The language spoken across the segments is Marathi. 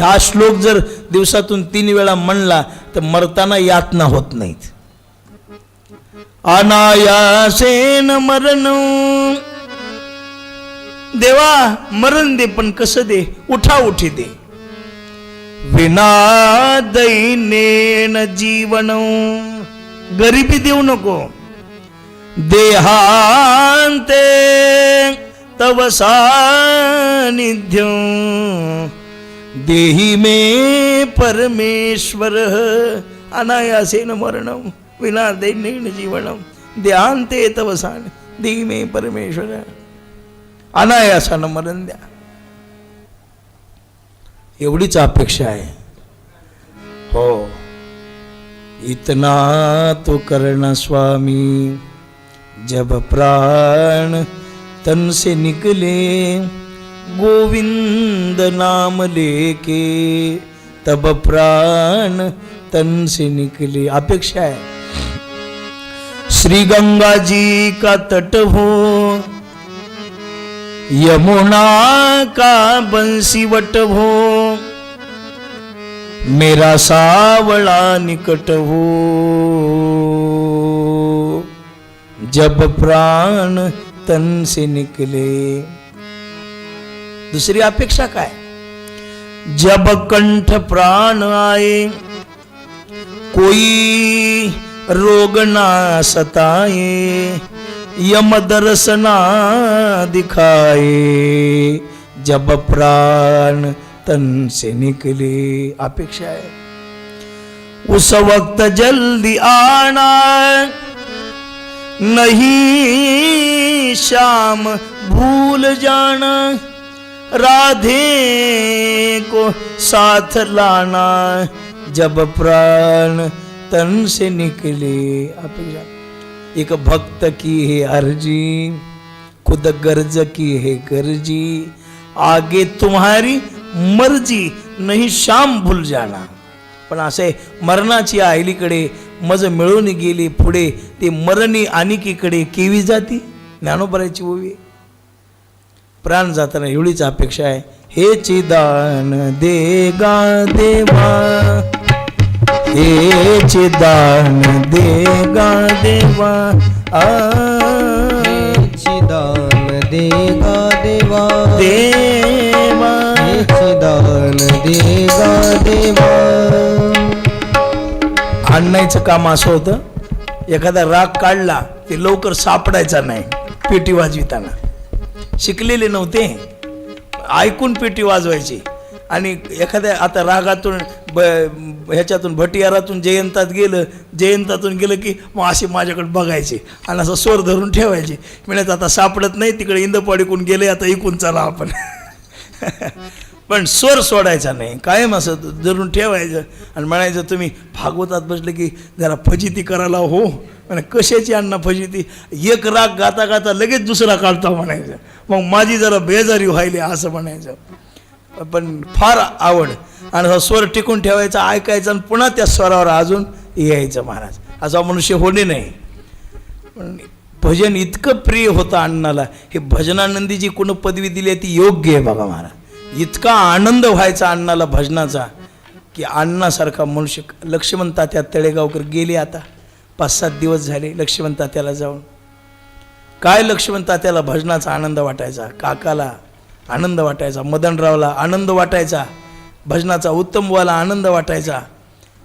ह्या श्लोक जर दिवसातून तीन वेळा म्हणला तर मरताना यातना होत नाहीत. अनायासेन मरण. देवा मरण दे पण कसं दे? उठा उठी दे. विना दैनेन जीवन. गरिबी देऊ नको. देहांते तव सानिध्य. देही मे परमेश्वर अनायासेन मरणम विना दैनेन जीवनम ध्यान ते तवसान देही मे परमेश्वर। अनायासानं मरण द्या। एवढीच अपेक्षा आहे। हो। इतना तो कर्ण स्वामी जब प्राण तन से निकले गोविंद नाम लेके तब प्राण तन से निकले। अपेक्षा है। श्री गंगा जी का तट हो, यमुना का बंसीवट हो, मेरा सावळा निकट हो। जब प्राण तन से निकले दुसरी अपेक्षा काय जब कंठ प्राण आए, कोई रोग ना सताए यम दर्शना दिखाए, जब प्राण तन से निकले, अपेक्षा है। उस वक्त जल्दी आना, नहीं शाम भूल जाना राधे को साथ लाना जब प्राण तन से निकले अपेक्षा एक भक्त की है अर्जी खुद गर्ज की है गर्जी आगे तुम्हारी मर्जी नाही शाम भूल जाना। पण असे मरणाची आईलीकडे मज मिळून गेली पुढे ते मरणी आणिकीकडे केवी जाती? ज्ञानोबराची ओवी. प्राण जाताना एवढीच अपेक्षा आहे. हे चिदान देगा देवा. हे चिदान देगा देवा. आ. चिदान देगा देवा. देवा. चिदान देगा देवा. आणण्याचं काम असं होतं एखादा राग काढला ते लवकर सापडायचा नाही पेटी वाजविताना. शिकलेले नव्हते. ऐकून पेटी वाजवायची. आणि एखाद्या आता रागातून ब ह्याच्यातून भटियारातून जयंतात गेलं जयंतातून गेलं की मग असे माझ्याकडे बघायचे आणि असं स्वर धरून ठेवायचे. मिळत आता सापडत नाही तिकडे इंदपाडीकून गेले आता इकून चला आपण. पण स्वर सोडायचा नाही. कायम असं धरून ठेवायचं आणि म्हणायचं तुम्ही भागवतात बसले की जरा फजिती करायला हो. म्हणे कशाची अण्णा फजिती? एक राग गाता गाता लगेच दुसरा काढता म्हणायचं. मग माझी जरा बेजारी व्हायली असं म्हणायचं. पण फार आवड. आणि हा स्वर टिकून ठेवायचा ऐकायचा आणि पुन्हा त्या स्वरावर अजून यायचं महाराज. असा मनुष्य होणे नाही. पण भजन इतकं प्रिय होतं अण्णाला. हे भजनानंदी जी कोण पदवी दिली आहे ती योग्य आहे बघा महाराज. इतका आनंद व्हायचा अण्णाला भजनाचा की अण्णासारखा मनुष्य लक्ष्मण तात्या तळेगावकर गेले आता. पाच सात दिवस झाले लक्ष्मण तात्याला जाऊन. काय लक्ष्मण तात्याला भजनाचा आनंद वाटायचा? काकाला आनंद वाटायचा मदनरावला आनंद वाटायचा भजनाचा उत्तमवाला आनंद वाटायचा.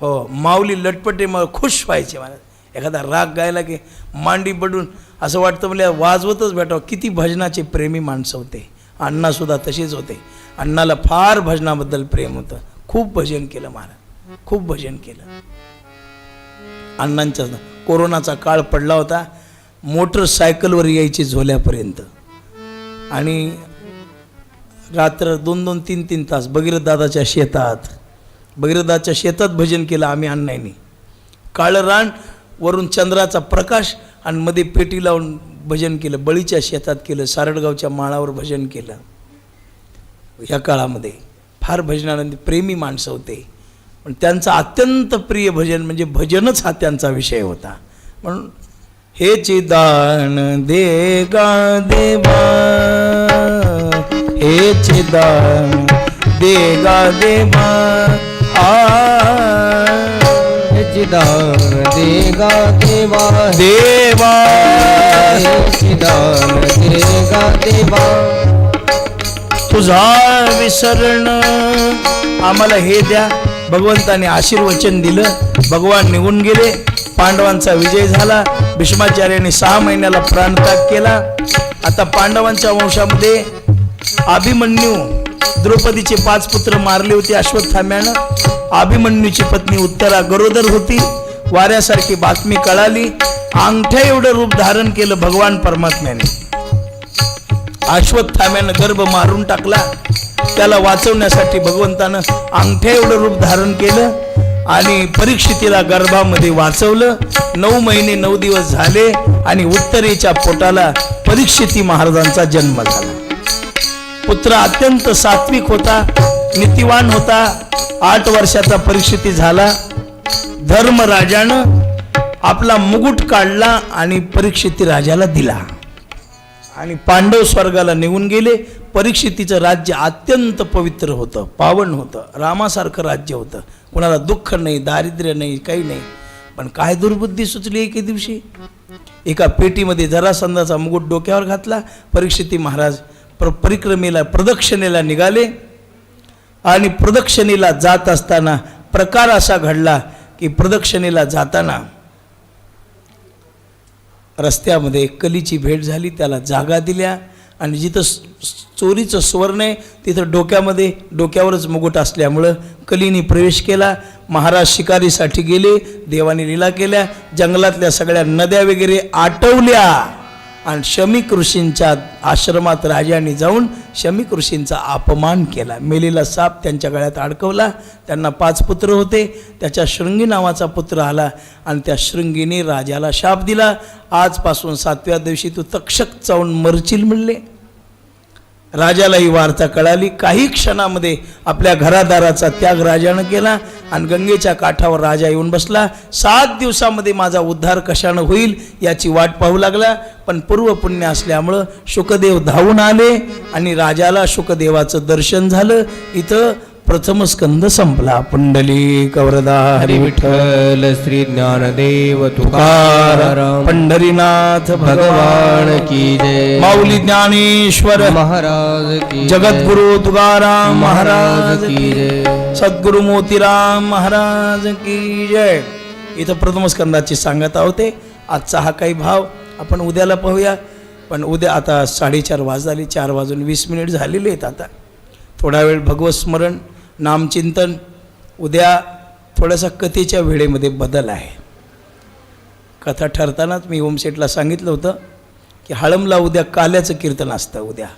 हो माऊली लटपटे मग खुश व्हायचे मला एखादा राग गायला की मांडी पडून असं वाटतं म्हणजे वाजवतच भेटावं. किती भजनाचे प्रेमी माणसं होते. अण्णासुद्धा तसेच होते. अण्णाला फार भजनाबद्दल प्रेम होतं. खूप भजन केलं महाराज. खूप भजन केलं. अण्णांच्या कोरोनाचा काळ पडला होता. मोटरसायकलवर यायची झोल्यापर्यंत. आणि रात्र दोन दोन तीन तीन तास भगीरथदादाच्या शेतात. भगीरथदाच्या शेतात भजन केलं आम्ही अण्णांनी. काळं रान वरून चंद्राचा प्रकाश आणि मध्ये पेटी लावून भजन केलं बळीच्या शेतात केलं सारडगावच्या माळावर भजन केलं. ह्या काळामध्ये फार भजनानंद प्रेमी माणसं होते. पण त्यांचं अत्यंत प्रिय भजन म्हणजे भजनच हा त्यांचा विषय होता. म्हणून हे चिदान देगा देवा हे चिदान दे गा देवा. आ चिदान देगा देवा देवा. चिदान देगा देवा तुझा विसरण आम्हाला हे द्या. भगवंताने आशीर्वचन दिलं. भगवान निघून गेले. पांडवांचा विजय झाला. भीष्माचार्याने सहा महिन्याला प्राणत्याग केला. आता पांडवांच्या वंशामध्ये अभिमन्यू द्रौपदीचे पाच पुत्र मारले होते अश्वत्थाम्यानं. अभिमन्यूची पत्नी उत्तरा गरोदर होती. वाऱ्यासारखी बातमी कळाली. अंगठ्या एवढं रूप धारण केलं भगवान परमात्म्याने. अश्वत्थाम्यानं गर्भ मारून टाकला. त्याला वाचवण्यासाठी भगवंतानं अंगठ्या एवढं रूप धारण केलं आणि परीक्षितीला गर्भामध्ये वाचवलं. नऊ महिने नऊ दिवस झाले आणि उत्तरेच्या पोटाला परीक्षिती महाराजांचा जन्म झाला. पुत्र अत्यंत सात्विक होता नीतिवान होता. आठ वर्षाचा परीक्षिती झाला. धर्मराजानं आपला मुकुट काढला आणि परीक्षिती राजाला दिला. आणि पांडव स्वर्गाला निघून गेले. परीक्षितीचं राज्य अत्यंत पवित्र होतं पावन होतं रामासारखं राज्य होतं. कुणाला दुःख नाही दारिद्र्य नाही काही नाही. पण काय दुर्बुद्धी सुचली एके दिवशी? एका पेटीमध्ये जरासंधाचा मुकुट डोक्यावर घातला. परीक्षिती महाराज प्र परिक्रमेला प्रदक्षिणेला निघाले. आणि प्रदक्षिणेला जात असताना प्रकार असा घडला की प्रदक्षिणेला जाताना रस्त्यामध्ये कलीची भेट झाली त्याला जागा दिल्या आणि जिथं चोरीचं सुवर्ण आहे तिथं डोक्यामध्ये डोक्यावरच मुकुट असल्यामुळं कलीने प्रवेश केला. महाराज शिकारीसाठी गेले देवाने लीला केल्या जंगलातल्या सगळ्या नद्या वगैरे आटवल्या. आणि शमिक ऋषींच्या आश्रमात राजाने जाऊन शमिक ऋषींचा अपमान केला. मेलेला साप त्यांच्या गळ्यात अडकवला. त्यांना पाच पुत्र होते. त्याच्या शृंगी नावाचा पुत्र आला आणि त्या शृंगीने राजाला शाप दिला. आजपासून सातव्या दिवशी तू तक्षक चावून मरचिल म्हणले. राजाला ही वार्ता कळाली. काही क्षणामध्ये आपल्या घरादाराचा त्याग राजानं केला आणि गंगेच्या काठावर राजा येऊन बसला. सात दिवसामध्ये माझा उद्धार कशानं होईल याची वाट पाहू लागला. पण पूर्व पुण्य असल्यामुळं शुकदेव धावून आले आणि राजाला शुकदेवाचं दर्शन झालं. इथं प्रथम स्कंद संपला. पुंडली कवरदा हरी विठ्ठल श्री ज्ञानदेव तुकार पंढरीनाथ भगवान की जय. माऊली ज्ञानेश्वर महाराज की जगद्गुरु तुकाराम महाराज की की जय. सद्गुरु मोतीराम महाराज की जय. इथं प्रथम स्कंदाची सांगत आहोते आजचा हा काही भाव आपण उद्याला पाहूया. पण उद्या आता साडेचार वाजले चार वाजून वीस मिनिट झालेले आहेत आता. थोडा वेळ भगवत स्मरण नामचिंतन उद्या थोडासा कथेच्या वेळेमध्ये बदल आहे. कथा ठरतानाच मी ओमशेटला सांगितलं होतं की हळमला उद्या काल्याचं कीर्तन असतं उद्या.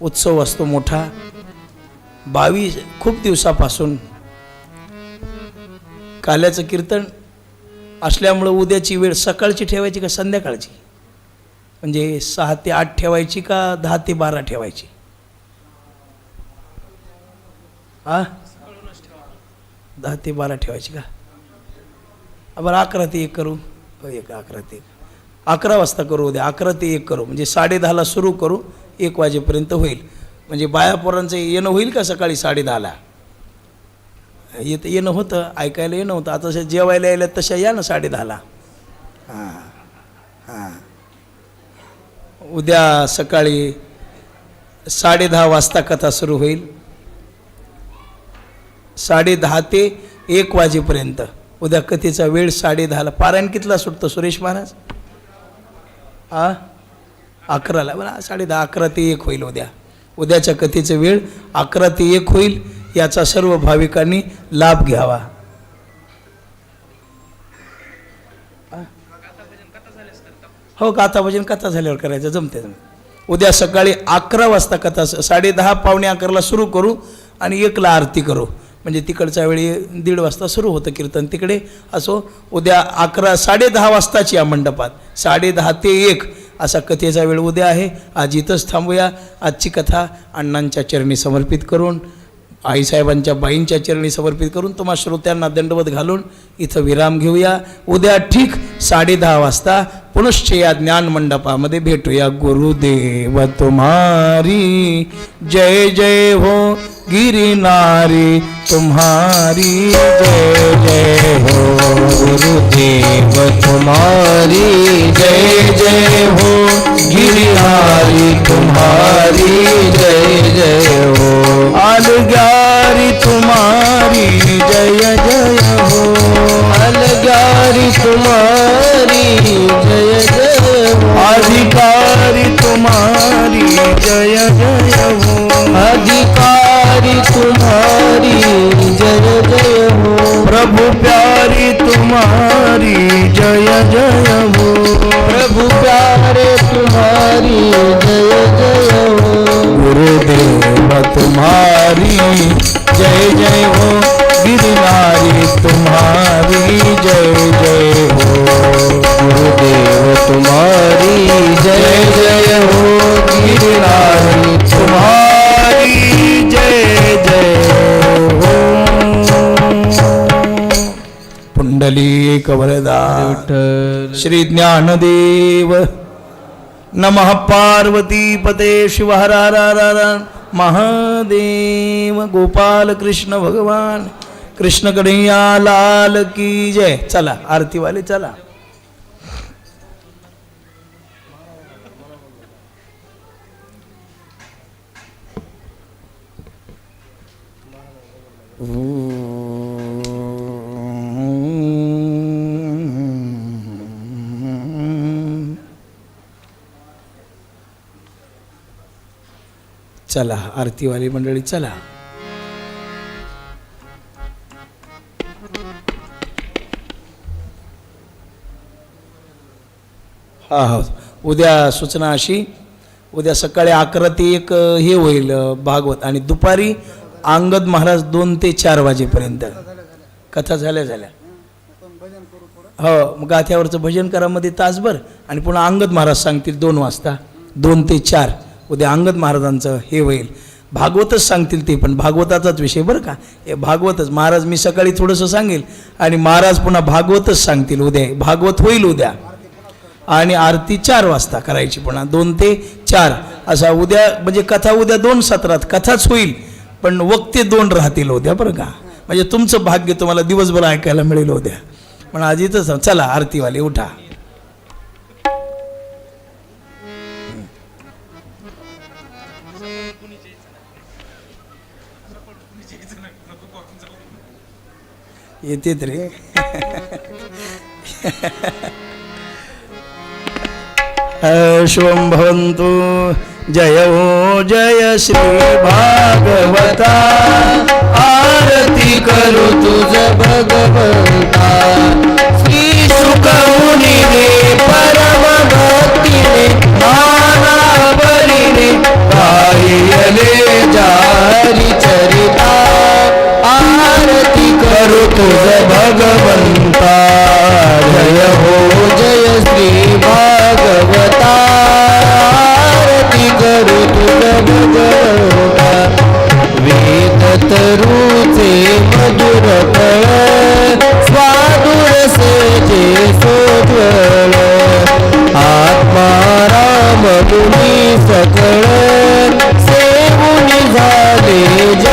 उत्सव असतो मोठा. बावीस खूप दिवसापासून काल्याचं कीर्तन असल्यामुळं उद्याची वेळ सकाळची ठेवायची का संध्याकाळची? म्हणजे सहा ते आठ ठेवायची का दहा ते बारा ठेवायची? आ? दहा ते बारा ठेवायची का? बरं अकरा ते एक करू. हो एक अकरा ते एक. अकरा वाजता करू उद्या. अकरा ते एक करू. म्हणजे साडे दहाला सुरू करू. एक वाजेपर्यंत होईल. म्हणजे बाया पोरांचं येणं होईल का सकाळी साडे दहाला? येतं येणं होतं. ऐकायला येणं होतं. आता जेवायला यायला तशा या ना साडे दहाला. हां हां. उद्या सकाळी साडे दहा वाजता कथा सुरू होईल. साडे दहा ते एक वाजेपर्यंत. उद्या कथेचा वेळ साडे दहाला. पारायण कितला सुटतं सुरेश महाराज? आ? अकराला. बरं साडे दहा अकरा ते एक होईल उद्या. उद्याच्या कथेचं वेळ अकरा ते एक होईल. याचा सर्व भाविकांनी लाभ घ्यावा. हो गाथा भजन कथा झाल्यावर करायचं जमते जमते उद्या सकाळी अकरा वाजता कथा साडे दहा पावणे अकराला सुरू करू आणि एकला आरती करू. म्हणजे तिकडच्या वेळी दीड वाजता सुरू होतं कीर्तन. तिकडे असो उद्या अकरा साडे दहा वाजताची या मंडपात. साडे दहा ते एक असा कथेचा वेळ उद्या आहे. आज इथंच थांबूया. आजची कथा अण्णांच्या चरणी समर्पित करून. आईसाहेबांच्या बाईंच्या चरणी समर्पित करून तुम्हा श्रोत्यांना दंडवत घालून इथं विराम घेऊया. उद्या ठीक साडे दहा वाजता पुनश्च या ज्ञान मंडपामध्ये भेटूया. गुरुदेव तुम्हारी जय जय हो गिरिनारी तुम्हारी जय जय हो गुरुदेव तुम्हारी जय जय हो गिरिनारी तुम्हारी जय जय हो अलगारी तुम्हारी जय जय हो। अलगारी तुम्हारी जय जय हो। अधिकारी तुम्हारी जय जय हो। अधिकारी तुम्हारी जय जय हो। प्रभु प्यारी तुम्हारी जय जय हो। प्रभु प्यारे तुम्हारी जय जय हो। तुम्हारी। जय जय हो गिरनारी तुम्हारी। जय जय हो गुरुदेव तुम्हारी। जय जय हो गिरनारी तुम्हारी। जय जय हो। पुंडली कवरदा श्री ज्ञानदेव। नमः पार्वती पते शिव हर हर हर हर। महादेव गोपाल कृष्ण भगवान कृष्ण कन्हैया लाल की जय. चला आरतीवाले चला. चला आरतीवाली मंडळी चला. हा हो. उद्या सूचना अशी उद्या सकाळी अकरा ते एक हे होईल भागवत. आणि दुपारी अंगद महाराज दोन ते चार वाजेपर्यंत. कथा झाल्या झाल्या. हो मग गाथ्यावरचं भजन करामध्ये तासभर. आणि पुन्हा अंगद महाराज सांगतील दोन वाजता दोन ते चार. उद्या अंगद महाराजांचं हे होईल. भागवतच सांगतील ते पण भागवताचाच विषय बरं का? हे भागवतच. महाराज मी सकाळी थोडंसं सांगेल आणि महाराज पुन्हा भागवतच सांगतील उद्या. भागवत होईल उद्या. आणि आरती चार वाजता करायची पुन्हा. दोन ते चार. असा उद्या म्हणजे कथा उद्या दोन सत्रात. कथाच होईल पण वक्ते दोन राहतील उद्या बरं का? म्हणजे तुमचं भाग्य तुम्हाला दिवसभर ऐकायला मिळेल उद्या. पण आज इथंच चला आरतीवाले उठा. येतेत रे. शुभं भवन्तु. जय हो जय श्री भागवता. आरती करू तुझ भगवता. श्री सुखमुनी रे परम भक्तीने माना बलिने गायले जारी चरिता. आरती तुझ भगवंता जय हो जय श्री भागवता आरती करू तुझ भगवता वेद तरुचे मधुर फळ स्वादुर सेजे सोज्वळ आत्मा राम तुम्ही सकळ सेवुनी झाले